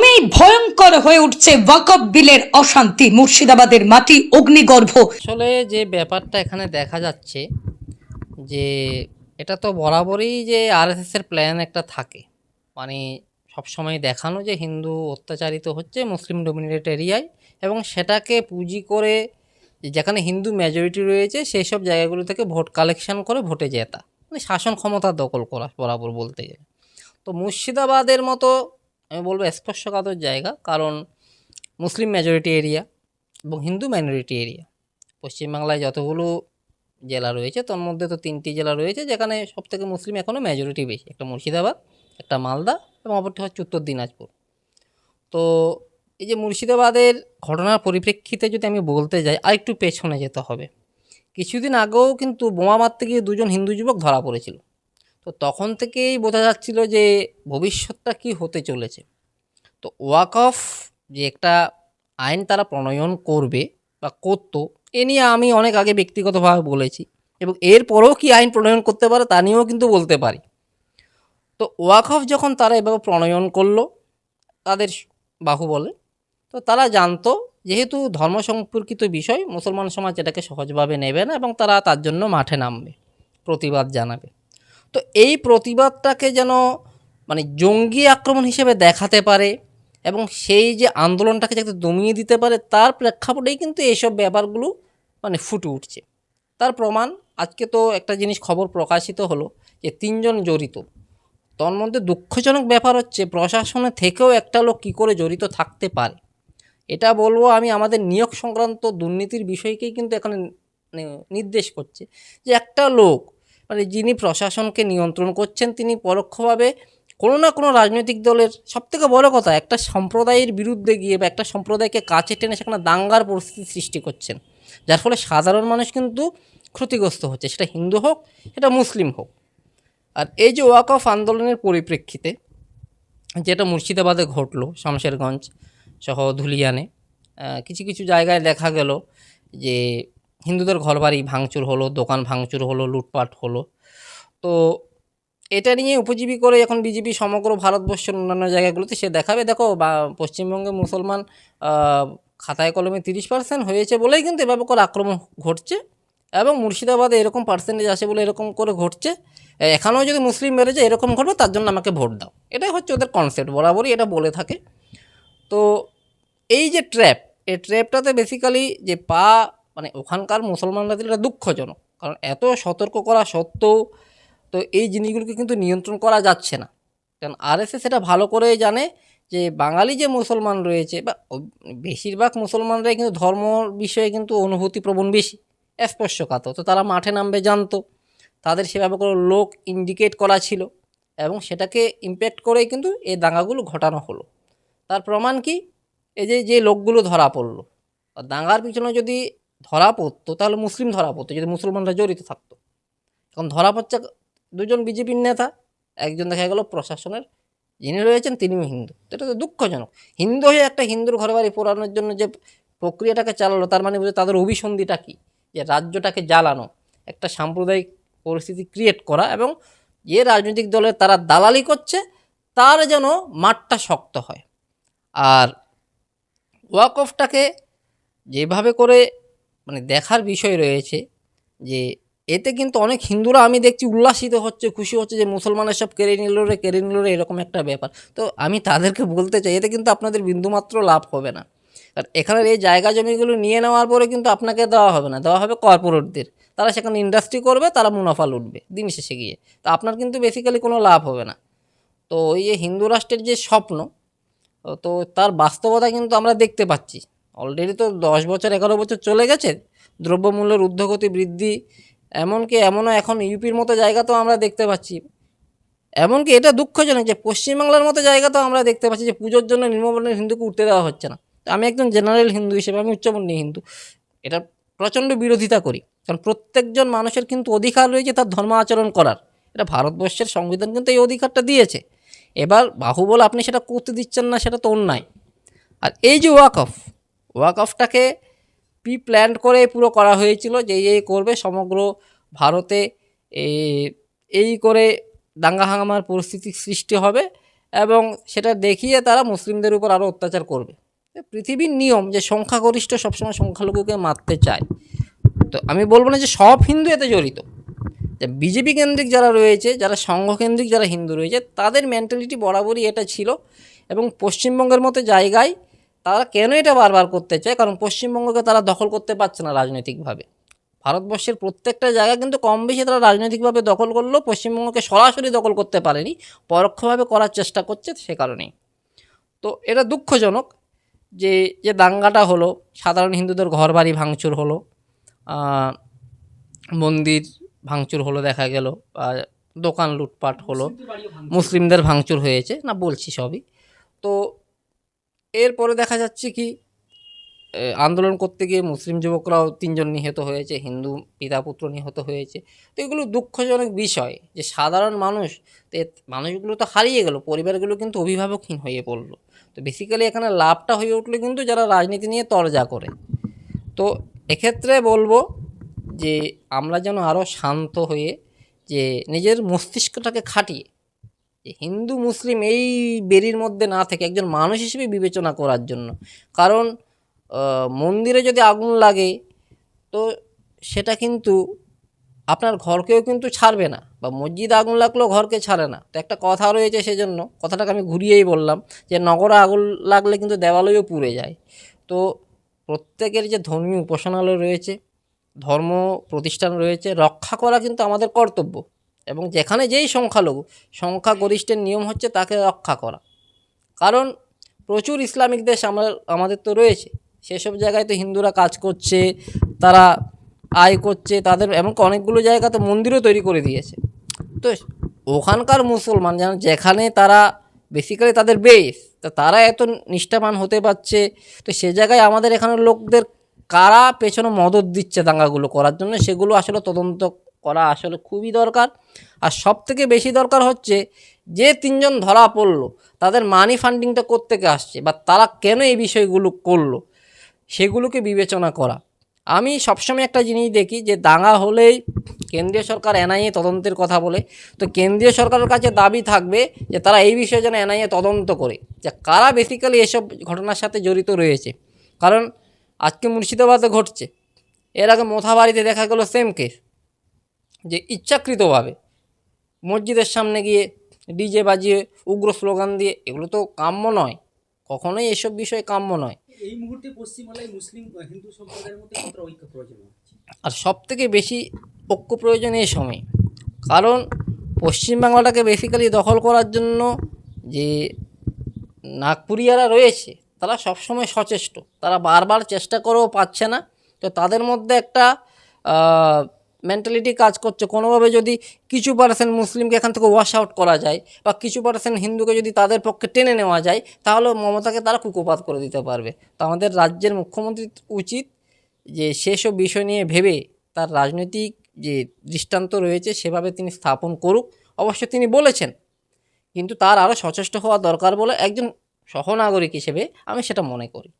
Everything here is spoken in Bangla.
ক্রমেই ভয়ঙ্কর হয়ে উঠছে ওয়াকফ বিলের অশান্তি, মুর্শিদাবাদের মাটি অগ্নিগর্ভ। আসলে যে ব্যাপারটা এখানে দেখা যাচ্ছে, যে এটা তো বরাবরই যে আরএসএসের প্ল্যান একটা থাকে। মানে সবসময় দেখানো যে হিন্দু অত্যাচারিত হচ্ছে মুসলিম ডোমিনেটেড এরিয়ায় এবং সেটাকে পুঁজি করে যেখানে হিন্দু মেজরিটি রয়েছে, সেই সব জায়গাগুলো থেকে ভোট কালেকশন করে ভোটে জেতা। মানে শাসন ক্ষমতা দখল করা বরাবর বলতে গেলে। তো মুর্শিদাবাদের মতো আমি বলব স্পর্শকাতর জায়গা, কারণ মুসলিম মেজরিটি এরিয়া এবং হিন্দু মাইনরিটি এরিয়া পশ্চিমবাংলায় যতগুলো জেলা রয়েছে, তার মধ্যে তো তিনটি জেলা রয়েছে, যেখানে সবথেকে মুসলিম এখনও মেজরিটি বেশি। একটা মুর্শিদাবাদ, একটা মালদা এবং অপরটি হচ্ছে উত্তর দিনাজপুর। তো এই যে মুর্শিদাবাদের ঘটনার পরিপ্রেক্ষিতে যদি আমি বলতে যাই, আরেকটু পেছনে যেতে হবে। কিছুদিন আগেও কিন্তু বোমা মারতে গিয়ে দুজন হিন্দু যুবক ধরা পড়েছিল। তো তখন থেকেই বোঝা যাচ্ছিল যে ভবিষ্যৎটা কি হতে চলেছে। তো ওয়াক অফ যে একটা আইন তারা প্রণয়ন করবে বা করতো, এ নিয়ে আমি অনেক আগে ব্যক্তিগতভাবে বলেছি এবং এরপরেও কি আইন প্রণয়ন করতে পারে তা নিয়েও কিন্তু বলতে পারি। তো ওয়াকফ যখন তারা এভাবে প্রণয়ন করল, তাদের বাহু বলে, তো তারা জানতো যেহেতু ধর্ম সম্পর্কিত বিষয়, মুসলমান সমাজ এটাকে সহজভাবে নেবে না এবং তারা তার জন্য মাঠে নামবে, প্রতিবাদ জানাবে। তো এই প্রতিবাদটাকে যেন মানে জঙ্গি আক্রমণ হিসেবে দেখাতে পারে এবং সেই যে আন্দোলনটাকে যাতে দমিয়ে দিতে পারে, তার প্রেক্ষাপটেই কিন্তু এইসব ব্যাপারগুলো মানে ফুটে উঠছে। তার প্রমাণ, আজকে তো একটা জিনিস খবর প্রকাশিত হলো যে তিনজন জড়িত। তার মধ্যে দুঃখজনক ব্যাপার হচ্ছে, প্রশাসনে থেকেও একটা লোক কী করে জড়িত থাকতে পারে? এটা বলব আমি, আমাদের নিয়োগ সংক্রান্ত দুর্নীতির বিষয়কেই কিন্তু এখানে নির্দেশ করছে যে একটা লোক মানে যিনি প্রশাসনকে নিয়ন্ত্রণ করছেন, তিনি পরোক্ষভাবে কোনো না কোনো রাজনৈতিক দলের সবথেকে বড় কথা, একটা সম্প্রদায়ের বিরুদ্ধে গিয়ে বা একটা সম্প্রদায়কে কাছে টেনে সেখানে দাঙ্গার পরিস্থিতি সৃষ্টি করছেন। যার ফলে সাধারণ মানুষ কিন্তু ক্ষতিগ্রস্ত হচ্ছে, সেটা হিন্দু হোক, সেটা মুসলিম হোক। আর এই যে ওয়াক অফ আন্দোলনের পরিপ্রেক্ষিতে যেটা মুর্শিদাবাদে ঘটলো, শামশেরগঞ্জ সহ ধুলিয়ানে কিছু কিছু জায়গায় দেখা গেল যে হিন্দুদের ঘরবাড়ি ভাঙচুর হলো, দোকান ভাঙচুর হলো, লুটপাট হলো। তো এটা নিয়ে উপজীবী করে এখন বিজেপি সমগ্র ভারতবর্ষের অন্যান্য জায়গাগুলোতে সে দেখাবে, দেখো বা পশ্চিমবঙ্গে মুসলমান খাতায় কলমে তিরিশ পার্সেন্ট হয়েছে বলেই কিন্তু এভাবে করে আক্রমণ ঘটছে এবং মুর্শিদাবাদে এরকম পার্সেন্টেজ আছে বলে এরকম করে ঘটছে। এখানেও যদি মুসলিম মেরে যায়, এরকম ঘটবে, তার জন্য আমাকে ভোট দাও। এটাই হচ্ছে ওদের কনসেপ্ট বরাবরই এটা বলে থাকে। তো এই যে ট্র্যাপ এই ট্র্যাপটাতে বেসিক্যালি যে পা মানে ওখানকার মুসলমানরা দিলে এটা দুঃখজনক। কারণ এত সতর্ক করা সত্ত্বেও তো এই জিনিসগুলোকে কিন্তু নিয়ন্ত্রণ করা যাচ্ছে না। কারণ আরএসএস এটা ভালো করেই জানে যে বাঙালি যে মুসলমান রয়েছে বা বেশিরভাগ মুসলমানরাই কিন্তু ধর্ম বিষয়ে কিন্তু অনুভূতিপ্রবণ বেশি স্পর্শকাতর তো তারা মাঠে নামবে জানতো। তাদের সেভাবে কোনো লোক ইন্ডিকেট করা ছিল এবং সেটাকে ইম্প্যাক্ট করেই কিন্তু এই দাঙ্গাগুলো ঘটানো হলো। তার প্রমাণ কি? এই যে যে লোকগুলো ধরা পড়ল। দাঙ্গার পিছনে যদি ধরা পড়তো, তাহলে মুসলিম ধরা পড়তো, যদি মুসলমানরা জড়িত থাকতো। এখন ধরা পড়ছে দুজন বিজেপির নেতা, একজন দেখা গেল প্রশাসনের যিনি রয়েছেন তিনিও হিন্দু। এটা তো দুঃখজনক। হিন্দু হয়ে একটা হিন্দুর ঘর বাড়ি পোড়ানোর জন্য যে প্রক্রিয়াটাকে চালালো, তার মানে বুঝে তাদের অভিসন্ধিটা কী? যে রাজ্যটাকে জ্বালানো, একটা সাম্প্রদায়িক পরিস্থিতি ক্রিয়েট করা এবং যে রাজনৈতিক দলের তারা দালালি করছে, তার যেন মাঠটা শক্ত হয়। আর ওয়াকফটাকে যেভাবে করে মানে দেখার বিষয় রয়েছে যে এতে কিন্তু অনেক হিন্দুরা আমি দেখছি উল্লাসিত হচ্ছে, খুশি হচ্ছে যে মুসলমানের সব কেড়ে নিল রে, কেড়ে নিল রে, এরকম একটা ব্যাপার। তো আমি তাদেরকে বলতে চাই, এতে কিন্তু আপনাদের বিন্দুমাত্র লাভ হবে না। আর এখানের এই জায়গা জমিগুলো নিয়ে নেওয়ার পরে কিন্তু আপনাকে দেওয়া হবে না, দেওয়া হবে কর্পোরেটদের তারা সেখানে ইন্ডাস্ট্রি করবে, তারা মুনাফা লুটবে দিন শেষে গিয়ে। তো আপনার কিন্তু বেসিক্যালি কোনো লাভ হবে না। তো এই যে হিন্দু রাষ্ট্রের যে স্বপ্ন, তো তার বাস্তবতা কিন্তু আমরা দেখতে পাচ্ছি। অলরেডি তো দশ বছর, এগারো বছর চলে গেছে, দ্রব্যমূল্যের ঊর্ধ্বগতি বৃদ্ধি, এমনকি এমনও এখন ইউপির মতো জায়গা তো আমরা দেখতে পাচ্ছি। এমনকি এটা দুঃখজনক যে পশ্চিমবাংলার মতো জায়গা তো আমরা দেখতে পাচ্ছি যে পুজোর জন্য নিম্নবর্ণের হিন্দুকে উঠতে দেওয়া হচ্ছে না। আমি একজন জেনারেল হিন্দু হিসেবে, আমি উচ্চবর্ণীয় হিন্দু, এটা প্রচণ্ড বিরোধিতা করি। কারণ প্রত্যেকজন মানুষের কিন্তু অধিকার রয়েছে তার ধর্ম আচরণ করার। এটা ভারতবর্ষের সংবিধান কিন্তু এই অধিকারটা দিয়েছে। এবার বাহুবল আপনি সেটা করতে দিচ্ছেন না, সেটা তো অন্যায়। আর এই যে ওয়াক অফ ওয়াক অফটাকে প্রি প্ল্যান করে পুরো করা হয়েছিল, যে এই করবে সমগ্র ভারতে এই করে দাঙ্গা হাঙ্গামার পরিস্থিতি সৃষ্টি হবে এবং সেটা দেখিয়ে তারা মুসলিমদের উপর আরও অত্যাচার করবে। পৃথিবীর নিয়ম যে সংখ্যাগরিষ্ঠ সবসময় সংখ্যালঘুকে মারতে চায়। তো আমি বলব না যে সব হিন্দু এতে জড়িত। যে বিজেপি কেন্দ্রিক যারা রয়েছে, যারা সংঘকেন্দ্রিক, যারা হিন্দু রয়েছে, তাদের মেন্টালিটি বরাবরই এটা ছিল এবং পশ্চিমবঙ্গের মতো জায়গায় তারা কেন এটা বারবার করতে চায়? কারণ পশ্চিমবঙ্গকে তারা দখল করতে পারছে না রাজনৈতিকভাবে। ভারতবর্ষের প্রত্যেকটা জায়গা কিন্তু কম বেশি তারা রাজনৈতিকভাবে দখল করলেও পশ্চিমবঙ্গকে সরাসরি দখল করতে পারেনি পরোক্ষভাবে করার চেষ্টা করছে সে কারণেই। তো এটা দুঃখজনক যে যে দাঙ্গাটা হলো সাধারণ হিন্দুদের ঘরবাড়ি ভাঙচুর হলো মন্দির ভাঙচুর হলো দেখা গেল দোকান লুটপাট হলো মুসলিমদের ভাঙচুর হয়েছে না বলছি সবই। তো এরপরে দেখা যাচ্ছে কি আন্দোলন করতে গিয়ে মুসলিম যুবকরাও তিনজন নিহত হয়েছে, হিন্দু পিতা পুত্র নিহত হয়েছে। তো এগুলো দুঃখজনক বিষয় যে সাধারণ মানুষ মানুষগুলো তো হারিয়ে গেল, পরিবারগুলো কিন্তু অভিভাবকহীন হয়ে পড়ল। তো বেসিক্যালি এখানে লাভটা হয়ে উঠল কিন্তু যারা রাজনীতি নিয়ে তরজা করে। তো এক্ষেত্রে বলব যে আমরা যেন আরও শান্ত হয়ে যে নিজের মস্তিষ্কটাকে খাটিয়ে হিন্দু, মুসলিম এই বেরির মধ্যে না থেকে একজন মানুষ হিসেবে বিবেচনা করার জন্য। কারণ মন্দিরে যদি আগুন লাগে, তো সেটা কিন্তু আপনার ঘরকেও কিন্তু ছাড়বে না বা মসজিদে আগুন লাগলেও ঘরকে ছাড়ে না। তো একটা কথা রয়েছে সেজন্য, কথাটাকে আমি ঘুরিয়েই বললাম যে নগরে আগুন লাগলে কিন্তু দেওয়ালয়ও পুড়ে যায়। তো প্রত্যেকের যে ধর্মীয় উপাসনালয় রয়েছে, ধর্ম প্রতিষ্ঠান রয়েছে, রক্ষা করা কিন্তু আমাদের কর্তব্য। এবং যেখানে যেই সংখ্যালঘু, সংখ্যাগরিষ্ঠের নিয়ম হচ্ছে তাকে রক্ষা করা। কারণ প্রচুর ইসলামিক দেশ আমার, আমাদের তো রয়েছে। সেসব জায়গায় তো হিন্দুরা কাজ করছে, তারা আয় করছে, তাদের এমনকি অনেকগুলো জায়গাতে মন্দিরও তৈরি করে দিয়েছে। তো ওখানকার মুসলমান যেন, যেখানে তারা বেসিক্যালি তাদের বেস তা তারা এত নিষ্ঠাবান হতে পারছে, তো সে জায়গায় আমাদের এখানের লোকদের কারা পেছনে মদত দিচ্ছে দাঙ্গাগুলো করার জন্য, সেগুলো আসলে তদন্ত করা আসলে খুবই দরকার। আর সব থেকে বেশি দরকার হচ্ছে যে তিনজন ধরা পড়ল, তাদের মানি ফান্ডিংটা কোত্থেকে আসছে বা তারা কেন এই বিষয়গুলো করল, সেগুলোকে বিবেচনা করা। আমি সবসময় একটা জিনিস দেখি যে দাঙ্গা হলেই কেন্দ্রীয় সরকার এনআইএ তদন্তের কথা বলে, তো কেন্দ্রীয় সরকারের কাছে দাবি থাকবে যে তারা এই বিষয়ে যেন এনআইএ তদন্ত করে, যে কারা বেসিক্যালি এসব ঘটনার সাথে জড়িত রয়েছে। কারণ আজকে মুর্শিদাবাদে ঘটছে, এর আগে মোথাবাড়িতে দেখা গেল সেম কেস যে ইচ্ছাকৃতভাবে মসজিদের সামনে গিয়ে ডিজে বাজিয়ে উগ্র স্লোগান দিয়ে এগুলো তো কাম্য নয়। কখনোই এসব বিষয় কাম্য নয়। এই মুহূর্তে পশ্চিমবাংলায় মুসলিম হিন্দু সম্প্রদায়ের মধ্যে কতটা ঐক্য প্রয়োজন আর সব থেকে বেশি ঐক্য প্রয়োজন এই সময় কারণ পশ্চিমবাংলাটাকে বেসিক্যালি দখল করার জন্য যে নাগপুরিয়ারা রয়েছে তারা সবসময় সচেষ্ট। তারা বারবার চেষ্টা করেও পাচ্ছে না। তো তাদের মধ্যে একটা মেন্টালিটি কাজ করছে। কোনোভাবে যদি কিছু পার্সেন্ট মুসলিমকে এখান থেকে ওয়াশ আউট করা যায় বা কিছু পার্সেন্ট হিন্দুকে যদি তাদের পক্ষে টেনে নেওয়া যায় তাহলে মমতাকে তারা কুকুপাত করে দিতে পারবে। তো আমাদের রাজ্যের মুখ্যমন্ত্রী উচিত যে সেসব বিষয় নিয়ে ভেবে তার রাজনৈতিক যে দৃষ্টান্ত রয়েছে, সেভাবে তিনি স্থাপন করুক। অবশ্য তিনি বলেছেন, কিন্তু তার আরও সচেষ্ট হওয়া দরকার বলে একজন সহনাগরিক হিসেবে আমি সেটা মনে করি।